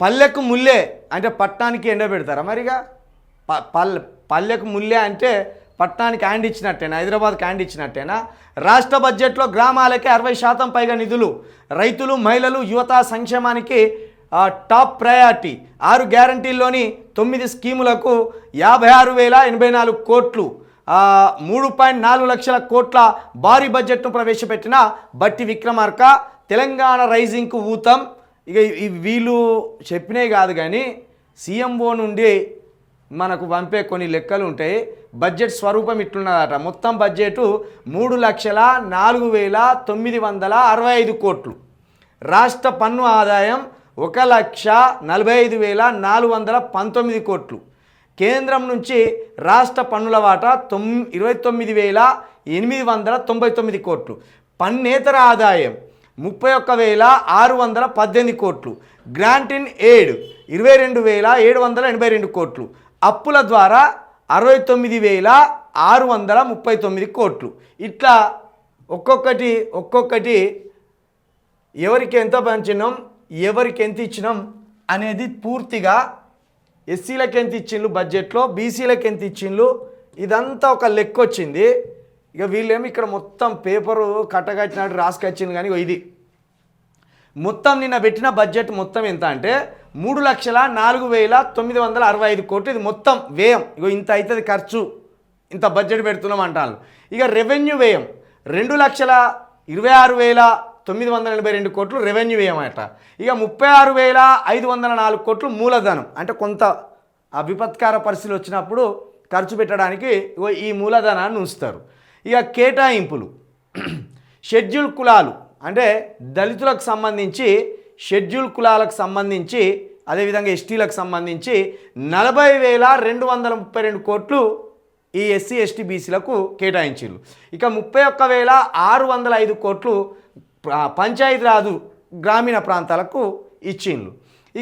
పల్లెకు ముల్లే అంటే పట్టణానికి ఎండ పెడతారా మరిగా? ప- పల్లె పల్లెకు ముల్లే అంటే పట్టణానికి హ్యాండ్ ఇచ్చినట్టేనా? హైదరాబాద్కి హ్యాండ్ ఇచ్చినట్టేనా? రాష్ట్ర బడ్జెట్లో గ్రామాలకే అరవై శాతం పైగా నిధులు. రైతులు మహిళలు యువత సంక్షేమానికి టాప్ ప్రయారిటీ. ఆరు గ్యారంటీల్లోని తొమ్మిది స్కీములకు యాభై ఆరు వేల ఎనభై నాలుగు కోట్లు. మూడు పాయింట్ నాలుగు లక్షల కోట్ల భారీ బడ్జెట్ను ప్రవేశపెట్టిన బట్టి విక్రమార్క తెలంగాణ రైజింగ్కు ఊతం. ఇక ఇవి వీళ్ళు చెప్పినవి కాదు కానీ సీఎంఓ నుండి మనకు పంపే కొన్ని లెక్కలు ఉంటాయి. బడ్జెట్ స్వరూపం ఇట్లున్నదట. మొత్తం బడ్జెట్ మూడు లక్షల నాలుగు వేల తొమ్మిది వందల అరవై ఐదు కోట్లు. రాష్ట్ర పన్ను ఆదాయం ఒక లక్ష నలభై ఐదు వేల నాలుగు వందల పంతొమ్మిది కోట్లు. కేంద్రం నుంచి రాష్ట్ర పన్నుల వాటా తొమ్ ఇరవై తొమ్మిది వేల ఎనిమిది వందల తొంభై తొమ్మిది కోట్లు. పన్నేతర ఆదాయం ముప్పై ఒక్క వేల ఆరు వందల పద్దెనిమిది కోట్లు. గ్రాంట్ ఇన్ ఎయిడ్ ఇరవై రెండు వేల ఏడు వందల ఎనభై రెండు కోట్లు. అప్పుల ద్వారా అరవై తొమ్మిది వేల ఆరు వందల ముప్పై తొమ్మిది కోట్లు. ఇట్లా ఒక్కొక్కటి ఒక్కొక్కటి ఎవరికి ఎంత పంచినాం ఎవరికి ఎంత ఇచ్చినాం అనేది పూర్తిగా ఎస్సీలకు ఎంత ఇచ్చిండ్రు బడ్జెట్లో బీసీలకు ఎంత ఇచ్చిండ్రు ఇదంతా ఒక లెక్క వచ్చింది ఇక వీళ్ళేమి ఇక్కడ మొత్తం పేపరు కట్టగట్టినట్టు రాసుకొచ్చింది కానీ ఇది. మొత్తం నిన్న పెట్టిన బడ్జెట్ మొత్తం ఎంత అంటే మూడు లక్షల నాలుగు వేల తొమ్మిది వందల అరవై ఐదు కోట్లు. ఇది మొత్తం వ్యయం. ఇగో ఇంత అవుతుంది ఖర్చు. ఇంత బడ్జెట్ పెడుతున్నాం అంటాను ఇక రెవెన్యూ వ్యయం. రెండు లక్షల ఇరవై ఆరు వేల తొమ్మిది వందల ఎనభై రెండు కోట్లు రెవెన్యూ వ్యయం అట. ఇక ముప్పై ఆరు వేల ఐదు వందల నాలుగు కోట్లు మూలధనం. అంటే కొంత ఆ విపత్కార పరిస్థితులు వచ్చినప్పుడు ఖర్చు పెట్టడానికి ఇగో ఈ మూలధనాన్ని ఉంచుతారు. ఇక కేటాయింపులు. షెడ్యూల్ కులాలు అంటే దళితులకు సంబంధించి షెడ్యూల్ కులాలకు సంబంధించి అదేవిధంగా ఎస్టీలకు సంబంధించి నలభై వేల రెండు వందల ముప్పై రెండు కోట్లు ఈ ఎస్సీ ఎస్టీ బీసీలకు కేటాయించారు ఇక ముప్పై ఒక్క వేల ఆరు వందల ఐదు కోట్లు పంచాయతీరాజు గ్రామీణ ప్రాంతాలకు ఇచ్చిండ్రు.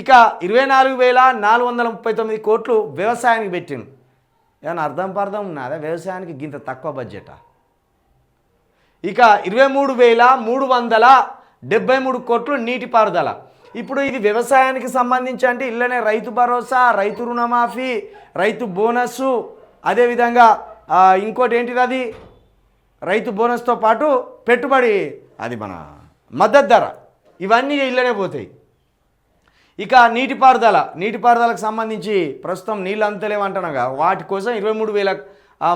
ఇక ఇరవై నాలుగు వేల నాలుగు వందల ముప్పై తొమ్మిది కోట్లు వ్యవసాయానికి పెట్టిండ్రు. ఏమన్నా అర్థం పర్థం ఉన్నదా? వ్యవసాయానికి గింత తక్కువ బడ్జెటా? ఇక ఇరవై మూడు వేల మూడు వందల డెబ్బై మూడు కోట్లు నీటిపారుదల. ఇప్పుడు ఇది వ్యవసాయానికి సంబంధించి అంటే ఇళ్ళనే రైతు భరోసా రైతు రుణమాఫీ రైతు బోనస్సు అదేవిధంగా ఇంకోటి ఏంటిది అది? రైతు బోనస్తో పాటు పెట్టుబడి అది మన మద్దతు ధర. ఇవన్నీ ఇళ్ళనే పోతాయి. ఇక నీటిపారుదల నీటిపారుదలకు సంబంధించి ప్రస్తుతం నీళ్ళు అంతలేమంటున్నాగా వాటి కోసం ఇరవై మూడు వేల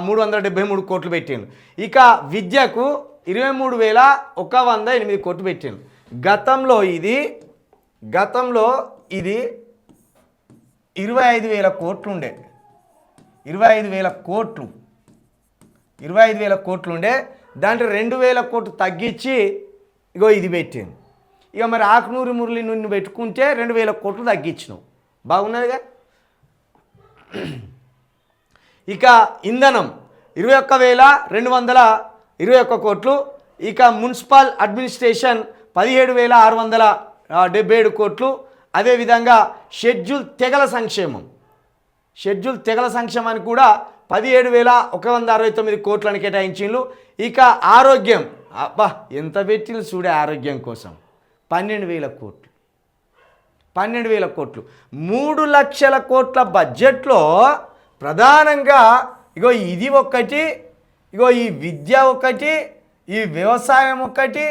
మూడు వందల డెబ్బై మూడు కోట్లు పెట్టిండు ఇక విద్యకు ఇరవై మూడు వేల ఒక వంద ఎనిమిది కోట్లు పెట్టిండు. గతంలో ఇది గతంలో ఇది ఇరవై ఐదు వేల కోట్లుండే. ఇరవై ఐదు వేల కోట్లు. ఇరవై ఐదు వేల కోట్లుండే. దాంట్లో రెండు వేల కోట్లు తగ్గించి ఇగో ఇది పెట్టింది ఇక మరి ఆకునూరి మురళి నువ్వు పెట్టుకుంటే రెండు వేల కోట్లు తగ్గించినావు. బాగున్నదిగా? ఇక ఇంధనం ఇరవై ఒక్క వేల రెండు వందల ఇరవై ఒక్క కోట్లు. ఇక మున్సిపల్ అడ్మినిస్ట్రేషన్ పదిహేడు వేల ఆరు వందల డెబ్బై ఏడు కోట్లు. అదేవిధంగా షెడ్యూల్ తెగల సంక్షేమం. షెడ్యూల్ తెగల సంక్షేమానికి కూడా పదిహేడు వేల ఒక వంద అరవై తొమ్మిది కోట్లను కేటాయించిండ్రు. ఇక ఆరోగ్యం. అబ్బా ఎంత పెట్టిండ్రు చూడే ఆరోగ్యం కోసం. పన్నెండు వేల కోట్లు. పన్నెండు వేల కోట్లు. మూడు లక్షల కోట్ల బడ్జెట్లో ప్రధానంగా ఇగో ఇది ఒక్కటి ఇగో ఈ విద్య ఒకటి ఈ వ్యవసాయం ఒకటి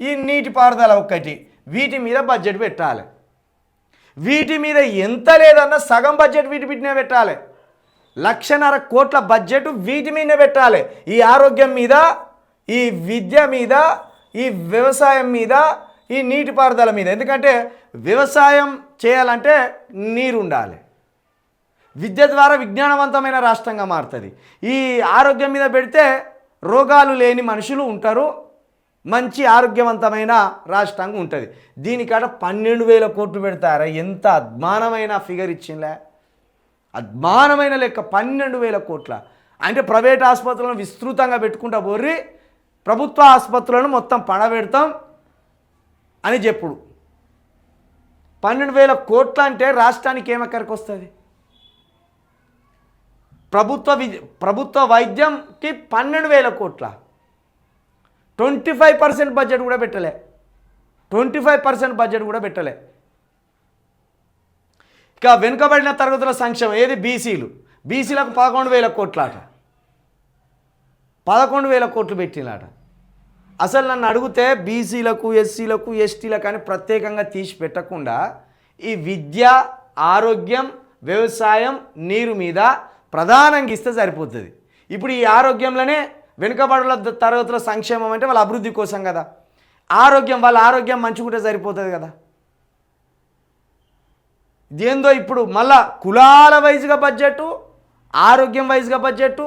ఈ నీటిపారుదల ఒకటి వీటి మీద బడ్జెట్ పెట్టాలి. వీటి మీద ఎంత లేదన్నా సగం బడ్జెట్ వీటి మీదనే పెట్టాలి. లక్షన్నర కోట్ల బడ్జెట్ వీటి మీదనే పెట్టాలి. ఈ ఆరోగ్యం మీద ఈ విద్య మీద ఈ వ్యవసాయం మీద ఈ నీటిపారుదల మీద. ఎందుకంటే వ్యవసాయం చేయాలంటే నీరు ఉండాలి. విద్య ద్వారా విజ్ఞానవంతమైన రాష్ట్రంగా మారుతుంది. ఈ ఆరోగ్యం మీద పెడితే రోగాలు లేని మనుషులు ఉంటారు. మంచి ఆరోగ్యవంతమైన రాష్ట్రంగా ఉంటుంది. దీనికాడ పన్నెండు వేల కోట్లు పెడతారా? ఎంత అద్మానమైన ఫిగర్ ఇచ్చిందిలే అద్మానమైన లెక్క పన్నెండు వేల కోట్ల. అంటే ప్రైవేట్ ఆసుపత్రులను విస్తృతంగా పెట్టుకుంటా పోర్రి ప్రభుత్వ ఆసుపత్రులను మొత్తం పడబెడతాం అని చెప్పుడు. పన్నెండు వేల కోట్ల అంటే రాష్ట్రానికి ఏమక్కడికి వస్తుంది? ప్రభుత్వ విద్య ప్రభుత్వ వైద్యంకి పన్నెండు వేల కోట్ల. ట్వంటీ ఫైవ్ పర్సెంట్ బడ్జెట్ కూడా పెట్టలే. ట్వంటీ ఫైవ్ పర్సెంట్ బడ్జెట్ కూడా పెట్టలే. ఇక వెనుకబడిన తరగతుల సంక్షేమం ఏది? బీసీలు. బీసీలకు పదకొండు వేల కోట్లాట. పదకొండు వేల కోట్లు పెట్టినాట అసలు నన్ను అడిగితే బీసీలకు ఎస్సీలకు ఎస్టీలకు అని ప్రత్యేకంగా తీసి పెట్టకుండా ఈ విద్య ఆరోగ్యం వ్యవసాయం నీరు మీద ప్రధానంగా ఇస్తే సరిపోతుంది. ఇప్పుడు ఈ ఆరోగ్యంలోనే వెనుకబడుల తరగతుల సంక్షేమం అంటే వాళ్ళ అభివృద్ధి కోసం కదా. ఆరోగ్యం వాళ్ళ ఆరోగ్యం మంచిగుంటే సరిపోతుంది కదా. ఇదేందో ఇప్పుడు మళ్ళా కులాల వైజ్గా బడ్జెట్ ఆరోగ్యం వైజ్గా బడ్జెట్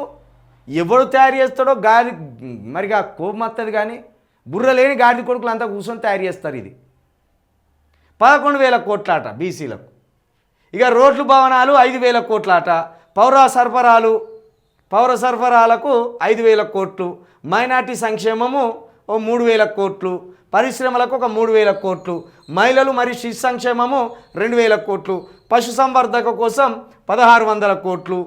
ఎవడు తయారు చేస్తాడో గాలి మరిగా కోపం వస్తుంది కానీ బుర్ర లేని గాడి కొడుకులు అంతా కూర్చొని తయారు చేస్తారు ఇది. పదకొండు వేల కోట్లాట బీసీలకు. ఇక రోడ్లు భవనాలు ఐదు వేల కోట్లాట పౌర సరఫరాలు పౌర సరఫరాలకు ఐదు వేల కోట్లు మైనార్టీ సంక్షేమము ఓ మూడు వేల కోట్లు పరిశ్రమలకు ఒక మూడు వేల కోట్లు మహిళలు మరియు శిశు సంక్షేమము రెండు వేల కోట్లు పశు సంవర్ధక కోసం పదహారు వందల కోట్లు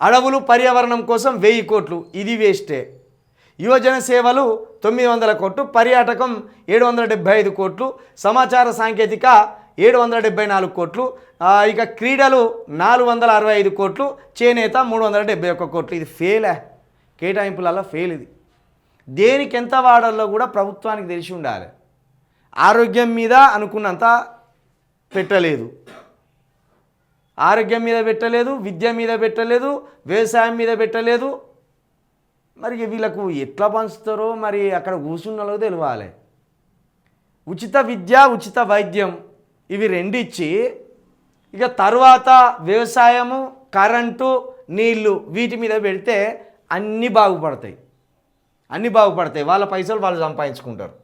అడవులు పర్యావరణం కోసం వెయ్యి కోట్లు ఇది వేస్టే. యువజన సేవలు తొమ్మిది వందల కోట్లు పర్యాటకం ఏడు వందల డెబ్బై ఐదు కోట్లు సమాచార సాంకేతిక ఏడు వందల డెబ్బై నాలుగు కోట్లు. ఇక క్రీడలు నాలుగు వందల అరవై ఐదు కోట్లు. చేనేత మూడు వందల డెబ్బై ఒక్క కోట్లు. ఇది ఫెయిలే కేటాయింపులలో ఫెయిల్ ఇది. దేనికి ఎంత వాడాలో కూడా ప్రభుత్వానికి తెలిసి ఉండాలి. ఆరోగ్యం మీద అనుకున్నంత పెట్టలేదు. ఆరోగ్యం మీద పెట్టలేదు విద్య మీద పెట్టలేదు వ్యవసాయం మీద పెట్టలేదు. మరి వీళ్ళకు ఎట్లా పంచుతారో మరి అక్కడ కూర్చున్న తెలియాలి. ఉచిత విద్య ఉచిత వైద్యం ఇవి రెండు ఇచ్చి ఇక తర్వాత వ్యవసాయము కరెంటు నీళ్ళు వీటి మీద పెడితే అన్నీ బాగుపడతాయి. అన్నీ బాగుపడతాయి. వాళ్ళ పైసలు వాళ్ళు సంపాదించుకుంటారు.